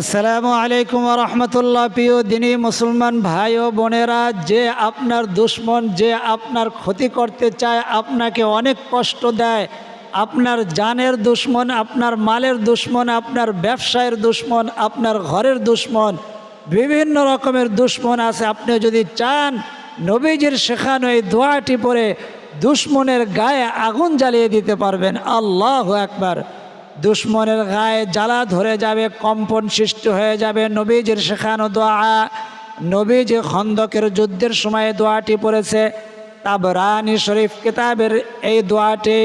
আসসালামু আলাইকুম রহমতুল্লাহ। প্রিয় দিনী মুসলমান ভাই ও বোনেরা, যে আপনার দুশ্মন, যে আপনার ক্ষতি করতে চায়, আপনাকে অনেক কষ্ট দেয়। আপনার জানের দুশ্মন, আপনার মালের দুশ্মন, আপনার ব্যবসায়ের দুশ্মন, আপনার ঘরের দুশ্মন, বিভিন্ন রকমের দুশ্মন আছে। আপনি যদি চান, নবীজির শেখানো এই দোয়াটি পরে দুশ্মনের গায়ে আগুন জ্বালিয়ে দিতে পারবেন। আল্লাহ একবার দুশ্মনের গায়ে জ্বালা ধরে যাবে, কম্পন সৃষ্টি হয়ে যাবে। নবীজির শেখানো দোয়া, নবীজি খন্দকের যুদ্ধের সময় দোয়াটি পড়েছে। তাবরানি শরীফ কিতাবের এই দোয়াটি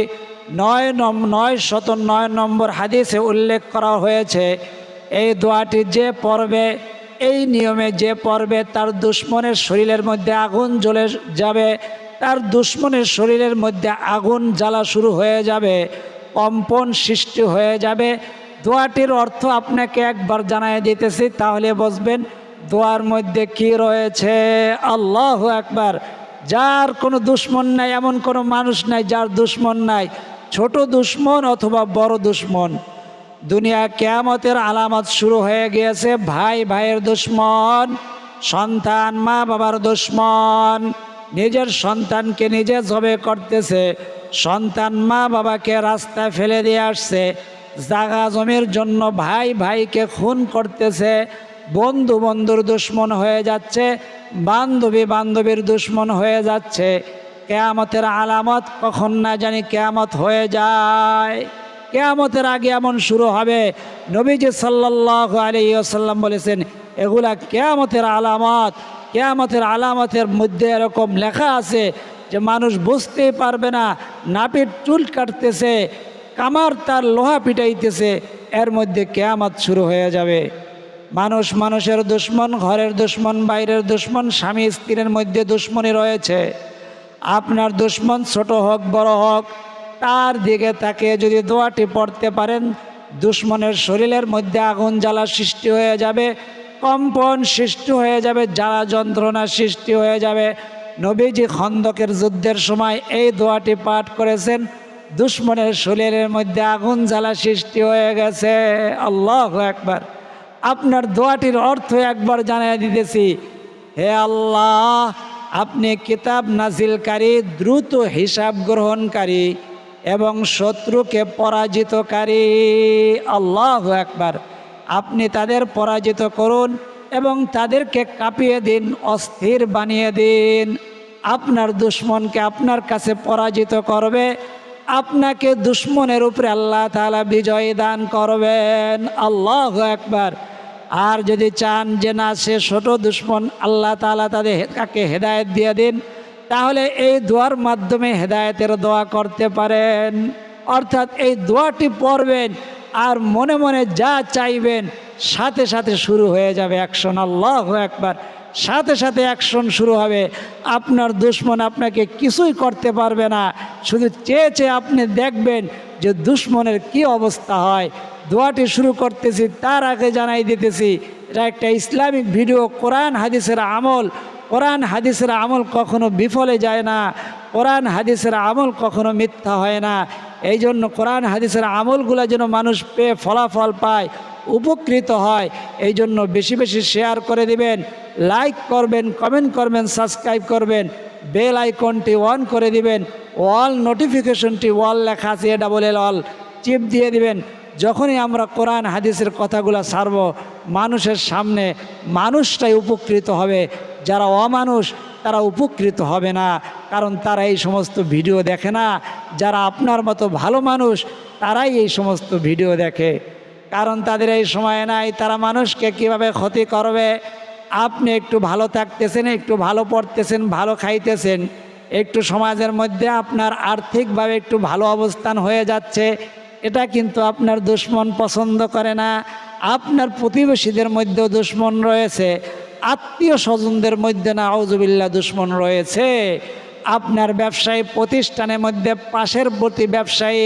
নয় নম, নয় শত নয় নম্বর হাদিসে উল্লেখ করা হয়েছে। এই দোয়াটি যে পর্বে এই নিয়মে যে পর্বে তার দুশ্মনের শরীরের মধ্যে আগুন জ্বলে যাবে, তার দুশ্মনের শরীরের মধ্যে আগুন জ্বালা শুরু হয়ে যাবে। কম্পন সৃষ্টি হয়ে যাবে। দোয়াটির অর্থ আপনাকে একবার জানাই দিতেছি, তাহলে বসবেন দোয়ার মধ্যে কি রয়েছে। আল্লাহ একবার যার কোনো দুশ্মন নাই, এমন কোনো মানুষ নাই যার দুশ্মন নাই। ছোট দুশ্মন অথবা বড় দুশ্মন। দুনিয়া কেয়ামতের আলামত শুরু হয়ে গিয়েছে ভাই ভাইয়ের দুশ্মন, সন্তান মা বাবার দুশ্মন। নিজের সন্তানকে নিজে জবে করতেছে। সন্তান মা বাবাকে রাস্তায় ফেলে দিয়ে আসছে। জাগা জমির জন্য ভাই ভাইকে খুন করতেছে। বন্ধু বন্ধুর দুশ্মন হয়ে যাচ্ছে। বান্ধবী বান্ধবীর দুশ্মন হয়ে যাচ্ছে। কেয়ামতের আলামত কখন না জানি কেয়ামত হয়ে যায়। কেয়ামতের আগে এমন শুরু হবে। নবীজি সাল্লাহ আলী আসাল্লাম বলেছেন, এগুলা কেয়ামতের আলামত। কেয়ামতের আলামতের মধ্যে এরকম লেখা আছে যে মানুষ বুঝতেই পারবে না নাপির চুল কাটতেছে, কামার তার লোহা পিটাইতেছে, এর মধ্যে কেয়ামত শুরু হয়ে যাবে। মানুষ মানুষের দুশ্মন, ঘরের দুশ্মন, বাইরের দুশ্মন, স্বামী স্ত্রীর মধ্যে দুশ্মনী রয়েছে। আপনার দুশ্মন ছোট হোক, বড় হোক, তার দিকে তাকে যদি দোয়াটি পড়তে পারেন, দুশ্মনের শরীরের মধ্যে আগুন জ্বালা সৃষ্টি হয়ে যাবে কম্পন সৃষ্টি হয়ে যাবে, জ্বালা যন্ত্রণা সৃষ্টি হয়ে যাবে। নবীজি খন্দকের যুদ্ধের সময় এই দোয়াটি পাঠ করেছেন, দুশ্মনের শরীরের মধ্যে আগুন জ্বালা সৃষ্টি হয়ে গেছে। আল্লাহ একবার আপনার দোয়াটির অর্থ একবার জানিয়ে দিতেছি। হে আল্লাহ, আপনি কিতাব নাজিলকারী দ্রুত হিসাব গ্রহণকারী এবং শত্রুকে পরাজিতকারী। আল্লাহ একবার আপনি তাদের পরাজিত করুন এবং তাদেরকে কাঁপিয়ে দিন, অস্থির বানিয়ে দিন। আপনার দুশ্মনকে আপনার কাছে পরাজিত করবে। আপনাকে দুশ্মনের উপরে আল্লাহ তালা বিজয় দান করবেন। আল্লাহ একবার আর যদি চান যে না, সে ছোটো দুশ্মন আল্লাহ তালা তাদের তাকে হেদায়ত দিয়ে দিন, তাহলে এই দোয়ার মাধ্যমে হেদায়েতের দোয়া করতে পারেন। অর্থাৎ এই দোয়াটি পড়বেন আর মনে মনে যা চাইবেন, সাথে সাথে শুরু হয়ে যাবে অ্যাকশন আল্লাহ একবার সাথে সাথে অ্যাকশন শুরু হবে। আপনার দুশ্মন আপনাকে কিছুই করতে পারবে না। শুধু চেয়ে চেয়ে আপনি দেখবেন যে দুশ্মনের কি অবস্থা হয়। দোয়াটি শুরু করতেছি, তার আগে জানাই দিতেছি, এটা একটা ইসলামিক ভিডিও, কোরআন হাদিসের আমল। কোরআন হাদিসের আমল কখনো বিফলে যায় না। কোরআন হাদিসের আমল কখনো মিথ্যা হয় না। এই জন্য কোরআন হাদিসের আমলগুলো যেন মানুষ পেয়ে ফলাফল পায়, উপকৃত হয় এই জন্য বেশি বেশি শেয়ার করে দিবেন লাইক করবেন কমেন্ট করবেন সাবস্ক্রাইব করবেন বেল আইকনটি অন করে দিবেন অল নোটিফিকেশনটি অল লেখা আছে ডাবল এল অল চিপ দিয়ে দিবেন, যখনই আমরা কোরআন হাদিসের কথাগুলো সারব মানুষের সামনে মানুষটাই উপকৃত হবে যারা অমানুষ, তারা উপকৃত হবে না। কারণ তারা এই সমস্ত ভিডিও দেখে না। যারা আপনার মতো ভালো মানুষ, তারাই এই সমস্ত ভিডিও দেখে। কারণ তাদের এই সময় নাই, তারা মানুষকে কীভাবে ক্ষতি করবে? আপনি একটু ভালো থাকতেছেন, একটু ভালো পড়তেছেন, ভালো খাইতেছেন। একটু সমাজের মধ্যে আপনার আর্থিকভাবে একটু ভালো অবস্থান হয়ে যাচ্ছে। এটা কিন্তু আপনার দুশ্মন পছন্দ করে না। আপনার প্রতিবেশীদের মধ্যেও দুশ্মন রয়েছে। আত্মীয় স্বজনদের মধ্যে না আউজুবিল্লা দুশ্মন রয়েছে। আপনার ব্যবসায়ী প্রতিষ্ঠানের মধ্যে পাশের প্রতি ব্যবসায়ী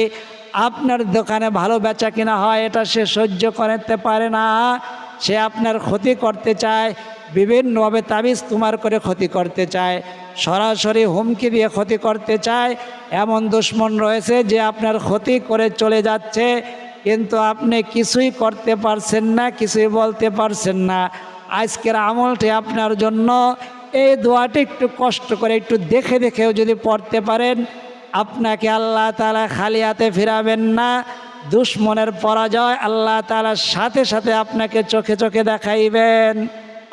আপনার দোকানে ভালো বেচা কিনা হয়, এটা সে সহ্য করতে পারে না। সে আপনার ক্ষতি করতে চায়, বিভিন্নভাবে তাবিজ তোমার করে ক্ষতি করতে চায়, সরাসরি হুমকি দিয়ে ক্ষতি করতে চায়। এমন দুশ্মন রয়েছে যে আপনার ক্ষতি করে চলে যাচ্ছে, কিন্তু আপনি কিছুই করতে পারছেন না, কিছুই বলতে পারছেন না। আজকের আমলটি আপনার জন্য। এই দোয়াটি একটু কষ্ট করে একটু দেখে দেখেও যদি পড়তে পারেন, আপনাকে আল্লাহ তালা খালি হাতে ফিরাবেন না। দুশ্মনের পরাজয় আল্লাহ তালার সাথে সাথে আপনাকে চোখে চোখে দেখাইবেন।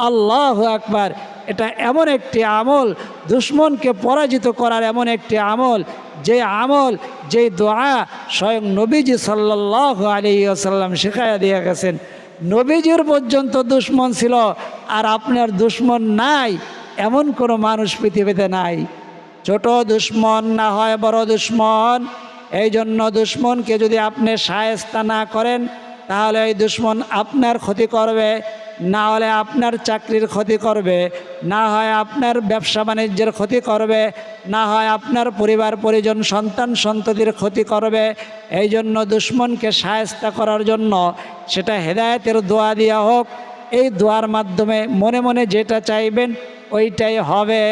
আল্লাহ আকবার। এটা এমন একটি আমল, দুশ্মনকে পরাজিত করার এমন একটি আমল। যে আমল, যে দোয়া স্বয়ং নবীজি সাল্লাহ আলী আসাল্লাম শেখাইয়া দিয়ে গেছেন। নবীজির পর্যন্ত দুশ্মন ছিল, আর আপনার দুশ্মন নাই, এমন কোনো মানুষ পৃথিবীতে নাই। ছোট দুশ্মন না হয় বড় দুশ্মন এই জন্য দুশ্মনকে যদি আপনি সায়স্তা না করেন তাহলে এই দুশ্মন আপনার ক্ষতি করবে, না হলে আপনার চাকরির ক্ষতি করবে, না হয় আপনার ব্যবসা বাণিজ্যের ক্ষতি করবে, না হয় আপনার পরিবার, পরিজন, সন্তান, সন্ততির ক্ষতি করবে। এই জন্য দুশ্মনকে সায়স্তা করার জন্য সেটা হেদায়েতের দোয়া দেওয়া হোক। এই দোয়ার মাধ্যমে মনে মনে যেটা চাইবেন ওইটাই হবে।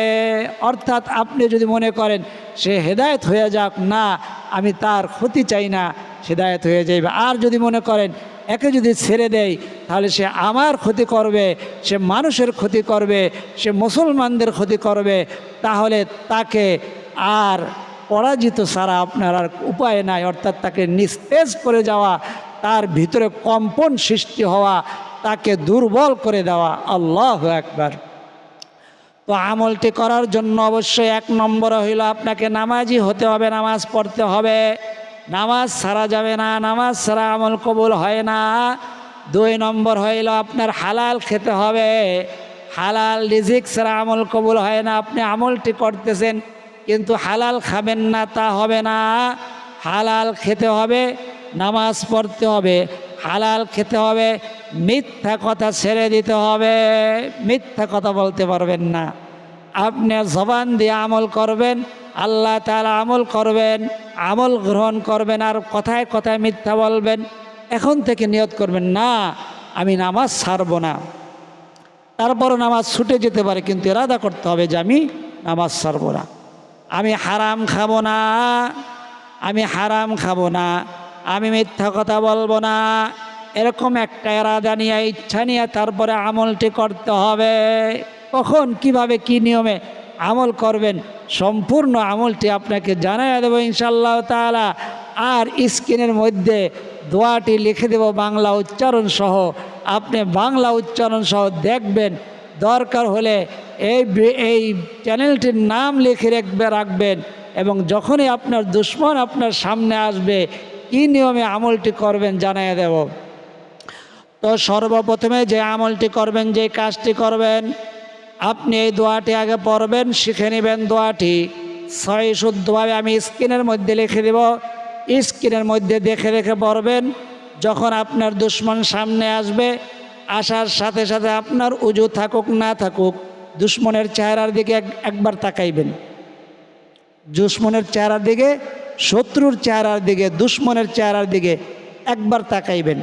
অর্থাৎ আপনি যদি মনে করেন সে হেদায়েত হয়ে যাক, না, আমি তার ক্ষতি চাই না হেদায়েত হয়ে যাইবে। আর যদি মনে করেন, একে যদি ছেড়ে দেয় তাহলে সে আমার ক্ষতি করবে, সে মানুষের ক্ষতি করবে, সে মুসলমানদের ক্ষতি করবে, তাহলে তাকে আর পরাজিত ছাড়া আপনার আর উপায় নাই। অর্থাৎ তাকে নিস্তেজ করে যাওয়া, তার ভিতরে কম্পন সৃষ্টি হওয়া, তাকে দুর্বল করে দেওয়া। আল্লাহ একবার তো আমলটি করার জন্য অবশ্যই এক নম্বর হইল আপনাকে নামাজি হতে হবে, নামাজ পড়তে হবে। নামাজ সারা যাবে না, নামাজ ছাড়া আমল কবুল হয় না। দুই নম্বর হইল আপনার হালাল খেতে হবে। হালাল রিজিক ছাড়া আমল কবুল হয় না, আপনি আমলটি করতেছেন, কিন্তু হালাল খাবেন না, তা হবে না। হালাল খেতে হবে, নামাজ পড়তে হবে। হালাল খেতে হবে, মিথ্যা কথা ছেড়ে দিতে হবে। মিথ্যা কথা বলতে পারবেন না। আপনি জবান দিয়ে আমল করবেন, আল্লাহ তালা আমল করবেন, আমল গ্রহণ করবেন আর কথায় কথায় মিথ্যা বলবেন, এখন থেকে নিয়ত করবেন, না, আমি নামাজ ছাড়ব না। তারপরও নামাজ ছুটে যেতে পারে, কিন্তু এরাদা করতে হবে যে, আমি নামাজ ছাড়ব না। আমি হারাম খাব না, আমি হারাম খাব না, আমি মিথ্যা কথা বলব না, এরকম একটা এরাদা নিয়ে, ইচ্ছা নিয়ে তারপরে আমলটি করতে হবে। কখন, কীভাবে, কি নিয়মে আমল করবেন, সম্পূর্ণ আমলটি আপনাকে জানাই দেবো ইনশাল্লাহ তালা আর স্ক্রিনের মধ্যে দোয়াটি লিখে দেব বাংলা উচ্চারণ সহ। আপনি বাংলা উচ্চারণ সহ দেখবেন, দরকার হলে এই এই চ্যানেলটির নাম লিখে রাখবে, রাখবেন এবং যখনই আপনার দুশ্মন আপনার সামনে আসবে, কী নিয়মে আমলটি করবেন জানাই দেব। তো সর্বপ্রথমে যে আমলটি করবেন, যে কাজটি করবেন আপনি এই দোয়াটি আগে পড়বেন, শিখে নেবেন দোয়াটি। ছয় শুদ্ধভাবে আমি স্ক্রিনের মধ্যে লিখে দেব। স্ক্রিনের মধ্যে দেখে দেখে পড়বেন, যখন আপনার দুশ্মন সামনে আসবে, আসার সাথে সাথে আপনার উজু থাকুক, না থাকুক, দুশ্মনের চেহারার দিকে এক- একবার তাকাইবেন। দুশ্মনের চেহারার দিকে, শত্রুর চেহারার দিকে, দুশ্মনের চেহারার দিকে একবার তাকাইবেন।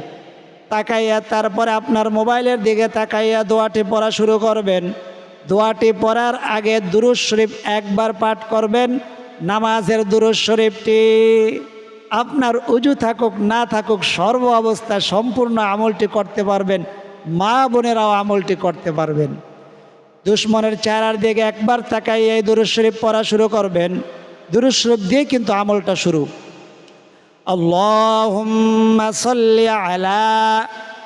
তাকাইয়া তারপরে আপনার মোবাইলের দিকে তাকাইয়া দোয়াটি পড়া শুরু করবেন। দোয়াটি পড়ার আগে দুরুজ শরীফ একবার পাঠ করবেন, নামাজের দুরুজ শরীফটি আপনার উজু থাকুক, না থাকুক, সর্ব অবস্থা সম্পূর্ণ আমলটি করতে পারবেন, মা বোনেরাও আমলটি করতে পারবেন। দুশ্মনের চেহারার দিকে একবার তাকাই এই দুরুজ শরীফ পড়া শুরু করবেন দুরুজ শরীফ দিয়ে কিন্তু আমলটা শুরু। আল্লাহ সাল্লি আলা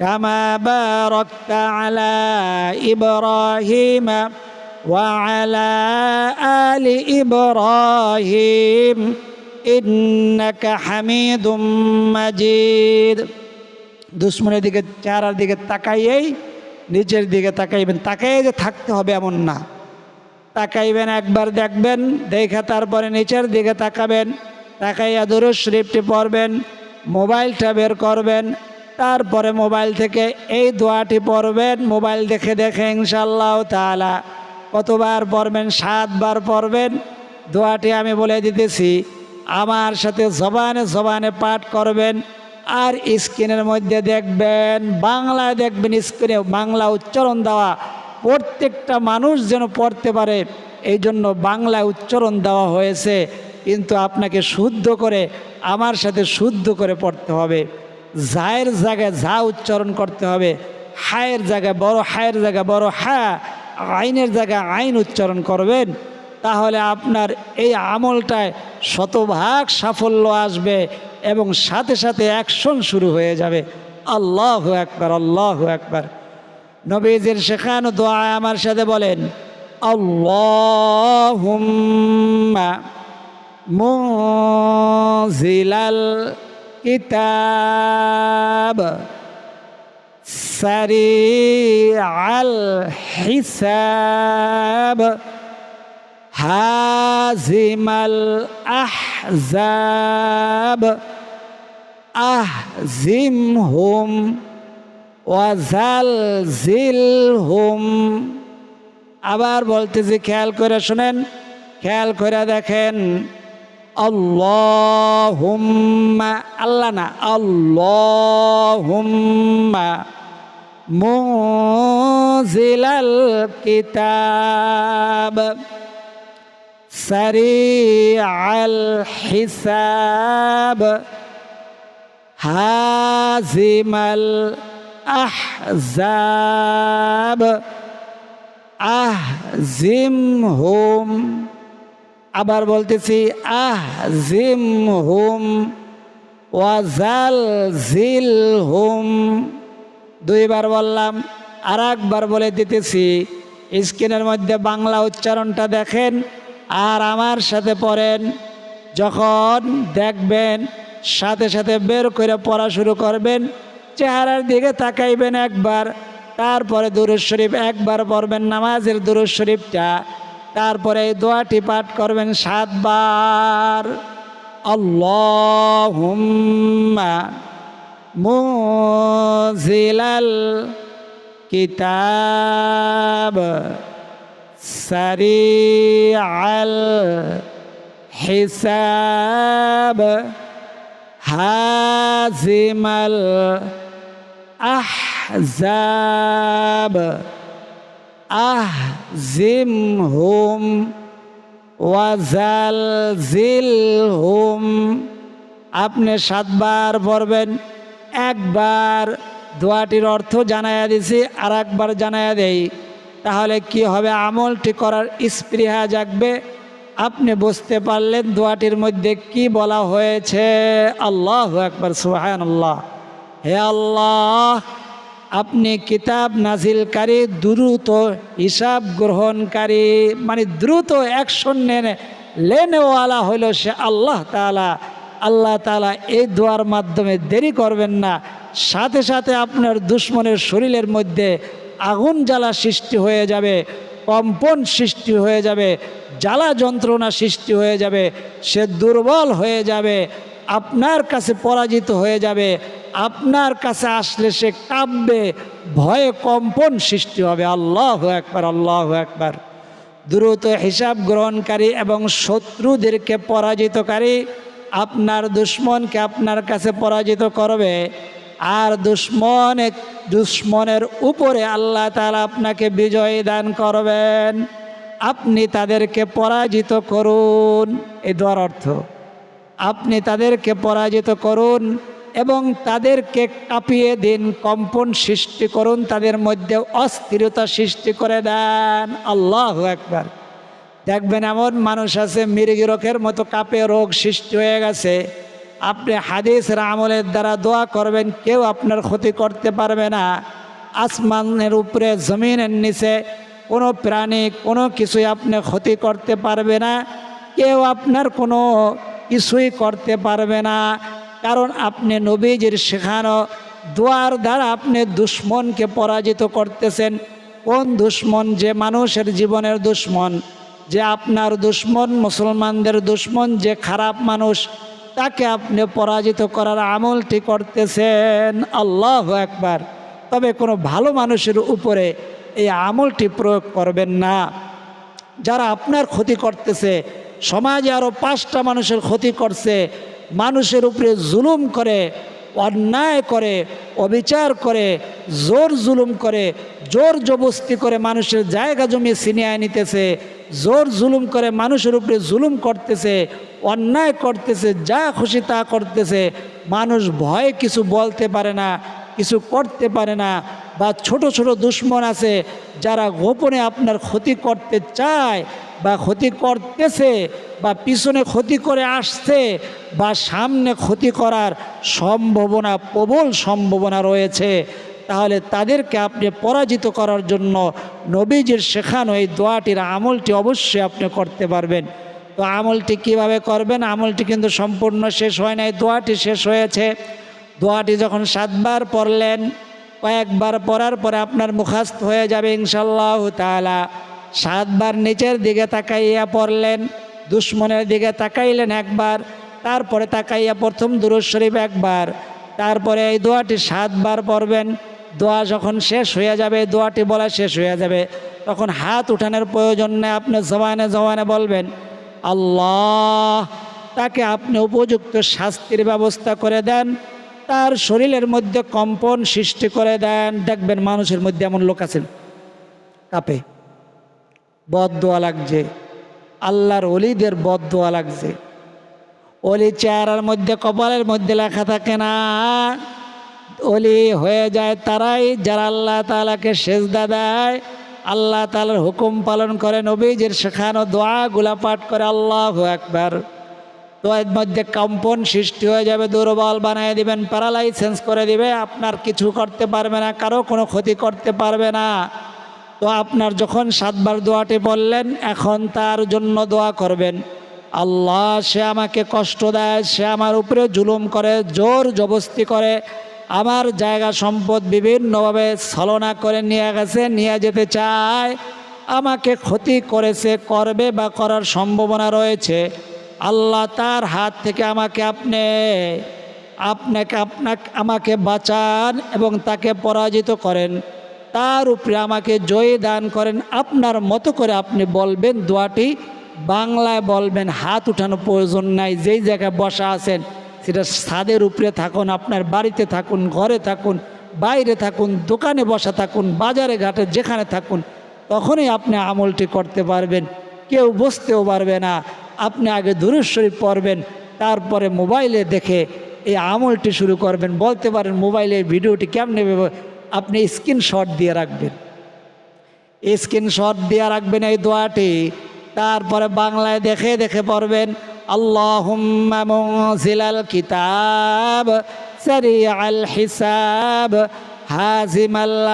كما باركت على إبراهيم وعلى آل إبراهيم إنك حميد مجيد দুশ্মনের দিকে চেহারার দিকে তাকাইয়েই নিচের দিকে তাকাইবেন তাকাইয়ে যে থাকতে হবে এমন না তাকাইবেন একবার দেখবেন দেখে তারপরে নিচের দিকে তাকাবেন তাকাইয়া দুরুজ শরীফটি পড়বেন মোবাইলটা বের করবেন তারপরে মোবাইল থেকে এই দোয়াটি পড়বেন, মোবাইল দেখে দেখে ইনশাল্লাহ তালা কতবার পড়বেন, সাতবার পড়বেন, দোয়াটি আমি বলে দিতেছি। আমার সাথে জবানে জবানে পাঠ করবেন আর স্ক্রিনের মধ্যে দেখবেন, বাংলায় দেখবেন স্ক্রিনে বাংলা উচ্চারণ দেওয়া। প্রত্যেকটা মানুষ যেন পড়তে পারে এই জন্য বাংলায় উচ্চারণ দেওয়া হয়েছে। কিন্তু আপনাকে শুদ্ধ করে, আমার সাথে শুদ্ধ করে পড়তে হবে। জায়ের জায়গায় যা উচ্চারণ করতে হবে, হায়ের জায়গায় বড়, হায়ের জায়গায় বড়, হা, আইনের জায়গায় আইন উচ্চারণ করবেন, তাহলে আপনার এই আমলটায় শতভাগ সাফল্য আসবে এবং সাথে সাথে অ্যাকশন শুরু হয়ে যাবে। আল্লাহ একবার আল্লাহ একবার নবীজির শেখানো দোয়া আমার সাথে বলেন, আল্লাহুম্মা মুজিলাল কিতাব সারিআল হিসাব হাজিমাল আহজাব আহজিমহুম ওয়াজালজিলহুম আবার বলতেছি, খেয়াল করে শুনেন, খেয়াল করে দেখেন। আল্লাহুম্মা আল্লাহ না আল্লাহুম্মা মুজিলাল কিতাব সারিআল হিসাব হাজিমাল আহজাব আহজিমহুম আবার বলতেছি, আহজিমহুম ওয়াজাল জিল হুম দুইবার বললাম আর একবার বলে দিতেছি, স্ক্রিনের মধ্যে বাংলা উচ্চারণটা দেখেন আর আমার সাথে পড়েন। যখন দেখবেন, সাথে সাথে বের করে পড়া শুরু করবেন, চেহারার দিকে তাকাইবেন একবার, তারপরে দুরুজ শরীফ একবার পড়বেন, নামাজের দুরুজ শরীফটা তারপরে এই দোয়াটি পাঠ করবেন সাতবার। আল্লাহুম্মা মুজিলাল কিতাব সারিআল হিসাব হাজিমাল আহজাব আহজিমহুম ওয়াজালজিলহুম আপনি সাতবার পড়বেন, একবার দোয়াটির অর্থ জানাইয়া দিছি আর একবার জানাইয়া দেই। তাহলে কি হবে? আমলটি করার স্পৃহা জাগবে। আপনি বুঝতে পারলেন দোয়াটির মধ্যে কি বলা হয়েছে? আল্লাহ একবার সুহান আল্লাহ হে আল্লাহ আপনি কিতাব নাজিলকারী দ্রুত হিসাব গ্রহণকারী মানে দ্রুত অ্যাকশন নেনে। লেনেওয়ালা হইল সে আল্লাহ তালা আল্লাহ তালা এই দোয়ার মাধ্যমে দেরি করবেন না। সাথে সাথে আপনার দুশ্মনের শরীরের মধ্যে আগুন জ্বালা সৃষ্টি হয়ে যাবে, কম্পন সৃষ্টি হয়ে যাবে, জ্বালা যন্ত্রণা সৃষ্টি হয়ে যাবে, সে দুর্বল হয়ে যাবে, আপনার কাছে পরাজিত হয়ে যাবে আপনার কাছে আসলে সে কাঁপবে, ভয়ে কম্পন সৃষ্টি হবে। আল্লাহ একবার আল্লাহ একবার দ্রুত হিসাব গ্রহণকারী এবং শত্রুদেরকে পরাজিতকারী আপনার দুশ্মনকে আপনার কাছে পরাজিত করবে। আর দুশ্মন, দুশ্মনের উপরে আল্লাহ তালা আপনাকে বিজয় দান করবেন। আপনি তাদেরকে পরাজিত করুন। এ দোয়ার অর্থ, আপনি তাদেরকে পরাজিত করুন। এবং তাদেরকে কাঁপিয়ে দিন, কম্পন সৃষ্টি করুন, তাদের মধ্যে অস্থিরতা সৃষ্টি করে দেন। আল্লাহ একবার দেখবেন এমন মানুষ আছে মৃগী রোগের মতো কাপে রোগ সৃষ্টি হয়ে গেছে। আপনি হাদিসের আমলের দ্বারা দোয়া করবেন, কেউ আপনার ক্ষতি করতে পারবে না। আসমানের উপরে, জমিনের নিচে কোনো প্রাণী কোনো কিছুই আপনি ক্ষতি করতে পারবে না। কেউ আপনার কোনো কিছুই করতে পারবে না। কারণ আপনি নবীজির শেখানো দোয়ার দ্বারা আপনি দুশ্মনকে পরাজিত করতেছেন। কোন দুশ্মন? যে মানুষের জীবনের দুশ্মন, যে আপনার দুশ্মন, মুসলমানদের দুশ্মন, যে খারাপ মানুষ, তাকে আপনি পরাজিত করার আমলটি করতেছেন। আল্লাহ একবার তবে কোনো ভালো মানুষের উপরে এই আমলটি প্রয়োগ করবেন না। যারা আপনার ক্ষতি করতেছে, সমাজে আরও পাঁচটা মানুষের ক্ষতি করছে মানুষের উপরে জুলুম করে, অন্যায় করে, অবিচার করে, জোর জুলুম করে, জোর জবস্তি করে মানুষের জায়গা জমি ছিনিয়ে নিতেছে, জোর জুলুম করে মানুষের উপরে জুলুম করতেছে, অন্যায় করতেছে, যা খুশি তা করতেছে, মানুষ ভয়ে কিছু বলতে পারে না, কিছু করতে পারে না বা ছোট ছোট দুশ্মন আছে, যারা গোপনে আপনার ক্ষতি করতে চায় বা ক্ষতি করতেছে বা পিছনে ক্ষতি করে আসছে বা সামনে ক্ষতি করার সম্ভাবনা, প্রবল সম্ভাবনা রয়েছে, তাহলে তাদেরকে আপনি পরাজিত করার জন্য নবীজির শেখানো এই দোয়াটির আমলটি অবশ্যই আপনি করতে পারবেন। তো আমলটি কীভাবে করবেন? আমলটি কিন্তু সম্পূর্ণ শেষ হয় নাই, দোয়াটি শেষ হয়েছে। দোয়াটি যখন সাতবার পড়লেন কয়েকবার পড়ার পরে আপনার মুখাস্ত হয়ে যাবে ইনশাল্লাহ তালা সাতবার নিচের দিকে তাকাইয়া পড়লেন, দুশ্মনের দিকে তাকাইলেন একবার, তারপরে তাকাইয়া প্রথম দুরুজ শরীফ একবার, তারপরে এই দোয়াটি সাতবার পড়বেন। দোয়া যখন শেষ হয়ে যাবে দোয়াটি বলা শেষ হয়ে যাবে। তখন হাত উঠানোর প্রয়োজন নেই, আপনি জবানে জবানে বলবেন, আল্লাহ, তাকে আপনি উপযুক্ত শাস্তির ব্যবস্থা করে দেন। তার শরীরের মধ্যে কম্পন সৃষ্টি করে দেন। দেখবেন মানুষের মধ্যে এমন লোক আছেন কাপে বদোয়া লাগছে, আল্লাহর অলিদের বদোয়া লাগছে। অলি চেহারার মধ্যে, কপালের মধ্যে লেখা থাকে না অলি হয়ে যায় তারাই, যারা আল্লাহ তালাকে সেজদা দেয়, আল্লাহ তালার হুকুম পালন করে, নবীজের শেখানো দোয়াগুলা পাঠ করে, আল্লাহ একবার তো এর মধ্যে কম্পন সৃষ্টি হয়ে যাবে, দুর্বল বানিয়ে দিবেন প্যারালাইসেন্স করে দিবে, আপনার কিছু করতে পারবে না, কারও কোনো ক্ষতি করতে পারবে না। তো আপনার যখন সাতবার দোয়াটি বললেন, এখন তার জন্য দোয়া করবেন। আল্লাহ, সে আমাকে কষ্ট দেয়, সে আমার উপরে জুলুম করে, জোর জবস্তি করে, আমার জায়গা সম্পদ বিভিন্নভাবে ছলনা করে নিয়ে গেছে, নিয়ে যেতে চায়। আমাকে ক্ষতি করেছে, করবে বা করার সম্ভাবনা রয়েছে। আল্লাহ তার হাত থেকে আমাকে আপনি, আপনাকে আপনাকে, আমাকে বাঁচান এবং তাকে পরাজিত করেন। তার উপরে আমাকে জয়ী দান করেন। আপনার মতো করে আপনি বলবেন, দোয়াটি বাংলায় বলবেন, হাত উঠানো প্রয়োজন নাই, যেই জায়গায় বসা আছেন, সেটা ছাদের উপরে থাকুন, আপনার বাড়িতে থাকুন, ঘরে থাকুন, বাইরে থাকুন, দোকানে বসা থাকুন, বাজারে, ঘাটে, যেখানে থাকুন, তখনই আপনি আমলটি করতে পারবেন। কেউ বসতেও পারবে না। আপনি আগে দুরুজ শরীফ পড়বেন, তারপরে মোবাইলে দেখে এই আমলটি শুরু করবেন। বলতে পারেন মোবাইলে ভিডিওটি কেমনে আপনি স্ক্রিনশট দিয়ে রাখবেন। স্ক্রিনশট দিয়ে রাখবেন এই দোয়াটি। তারপরে বাংলায় দেখে দেখে পড়বেন, আল্লাহুম্মা মুনজিলাল কিতাব, সারিআল হিসাব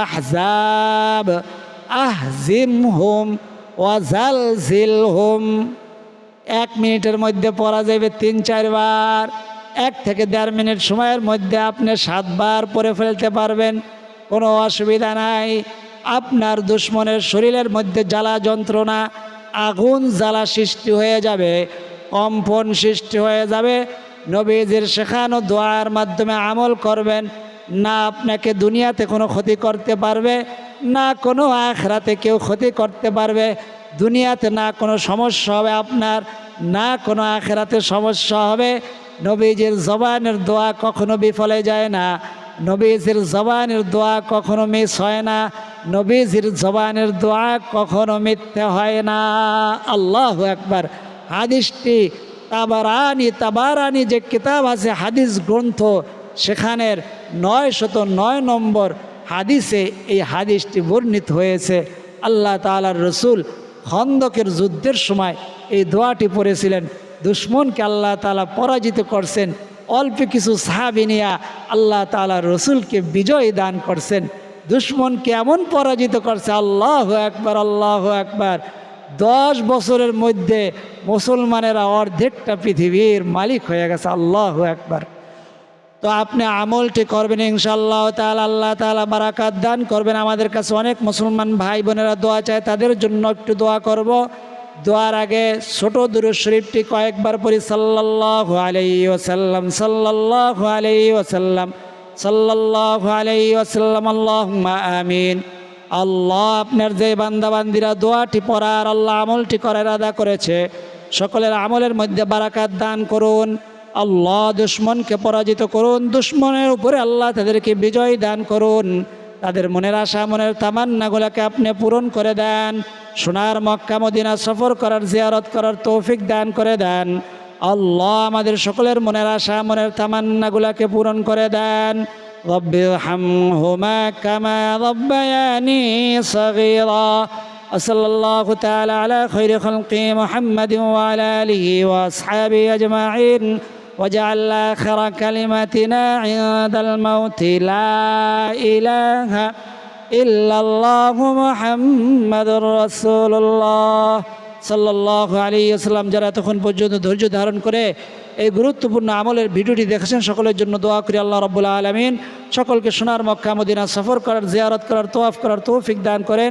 আহজাব, আহজিমহুম ওয়াজালজিলহুম এক মিনিটের মধ্যে পড়া যাবে তিন, চারবার। এক থেকে দেড় মিনিট সময়ের মধ্যে আপনি সাতবার পরে ফেলতে পারবেন। কোনো অসুবিধা নাই। আপনার দুশ্মনের শরীরের মধ্যে জ্বালা যন্ত্রণা, আগুন, জ্বালা সৃষ্টি হয়ে যাবে, কম্পন সৃষ্টি হয়ে যাবে। নবীজির শেখানো দোয়ার মাধ্যমে আমল করবেন। না আপনাকে দুনিয়াতে কোনো ক্ষতি করতে পারবে, না কোনো আখরাতে কেউ ক্ষতি করতে পারবে। দুনিয়াতে না কোনো সমস্যা হবে, আপনার না কোনো আখেরাতে সমস্যা হবে। নবীজির জবানের দোয়া কখনো বিফলে যায় না, নবীজির জবানের দোয়া কখনো মিস হয় না, নবীজির জবানের দোয়া কখনো মিথ্যে হয় না। আল্লাহ একবার হাদিসটি তাবারানি তাবারানি যে কিতাব আছে, হাদিস গ্রন্থ, সেখানের নয় শত নয় নম্বর হাদিসে এই হাদিসটি বর্ণিত হয়েছে। আল্লাহ তালার রসুল খন্দকের যুদ্ধের সময় এই দোয়াটি পড়েছিলেন, দুশ্মনকে আল্লাহ তালা পরাজিত করছেন, অল্প কিছু সাহাবিনিয়া আল্লাহ তালা রসুলকে বিজয় দান করছেন, দুশ্মনকে এমন পরাজিত করছে, আল্লাহ একবার আল্লাহ একবার দশ বছরের মধ্যে মুসলমানেরা অর্ধেকটা পৃথিবীর মালিক হয়ে গেছে, আল্লাহ একবার তো আপনি আমলটি করবেন ইনশাল্লাহ তাল আল্লাহ তালা বারাকাত দান করবেন। আমাদের কাছে অনেক মুসলমান ভাই বোনেরা দোয়া চায়, তাদের জন্য একটু দোয়া করব। দোয়ার আগে ছোট দুরুদ শরীফটি কয়েকবার পড়ি, সাল্লাল্লাহু আলাইহি ওয়াসাল্লাম, সাল্লাল্লাহু আলাইহি ওয়াসাল্লাম, সাল্লাল্লাহু আলাইহি ওয়াসাল্লাম, আল্লাহুম্মা আমিন। আল্লাহ আপনার যে বান্দাবান্দিরা দোয়াটি পড়ার, আল্লাহ আমলটি করার আদা করেছে। সকলের আমলের মধ্যে বারাকাত দান করুন। আল্লাহ দুশ্মনকে পরাজিত করুন দুশ্মনের উপরে আল্লাহ তাদেরকে বিজয় দান করুন তাদের মনের আশা মনের তামান্নাগুলোকে আপনি পূরণ করে দেন সোনার মক্কা মদিনা সফর করার জিয়ারত করার তৌফিক দান করে দেন আল্লাহ আমাদের সকলের মনের আশা মনের তামান্নাগুলোকে পূরণ করে দেন رب ارحمهما كما ربياني صغيرا وصلى الله تعالى على خير خلقه محمد وعلى آله وأصحابه أجمعين وجعل آخر كلمتنا عند الموت لا إله إلا الله محمد رسول الله সাল্লাহ আলী আসসালাম যারা তখন পর্যন্ত ধৈর্য ধারণ করে এই গুরুত্বপূর্ণ আমলের ভিডিওটি দেখেছেন সকলের জন্য দোয়া করি আল্লাহ রব্বুল্লা আলমিন সকলকে সোনার মক্কা মদিনা সফর করার জিয়ারত করার তোয়াফ করার তৌফিক দান করেন